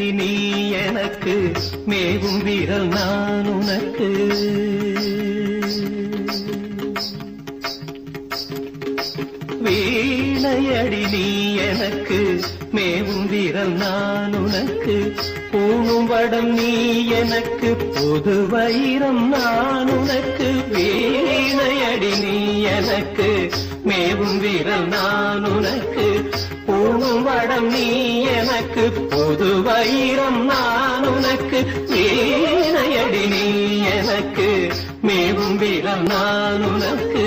அடி நீ எனக்கு மேவும் வீரல் நான் உனக்கு. வீணையடி நீ எனக்கு மேவும் வீரல் நான் உனக்கு. பூணும் வடம் நீ எனக்கு புது வைரம் நான் உனக்கு. வீணையடி நீ எனக்கு மேவும் வீரல் நான் உனக்கு பூணும் வடம் நீ எனக்கு புது வைரம் நான் உனக்கு ஏனையடி நீ எனக்கு மேவும் வீரல் நான் உனக்கு.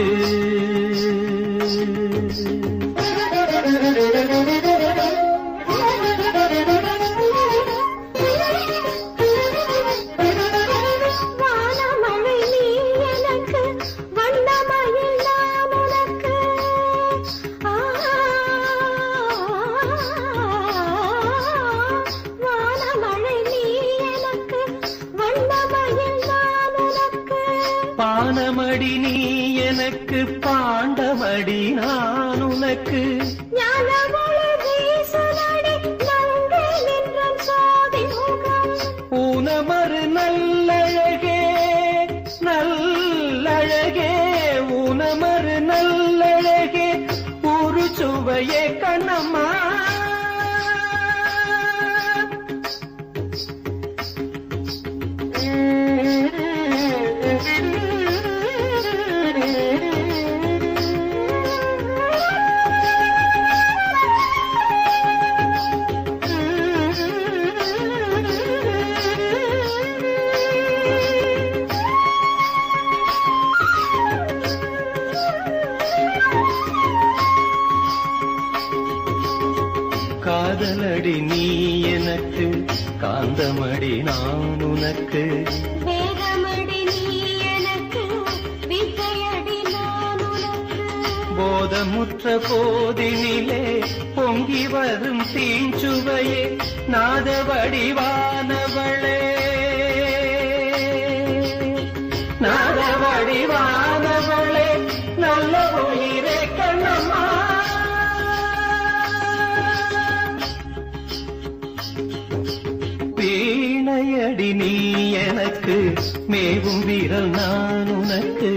எனக்கு பாண்டமடி நான் உனக்கு ஞானமொழி காதலடி நீ எனக்கு காந்தமடி நான் உனக்கு. போதமுற்ற போதினிலே பொங்கி வரும் தீஞ்சுவையே நாத எனக்கு மேவும் வீரல் நான் உனக்கு.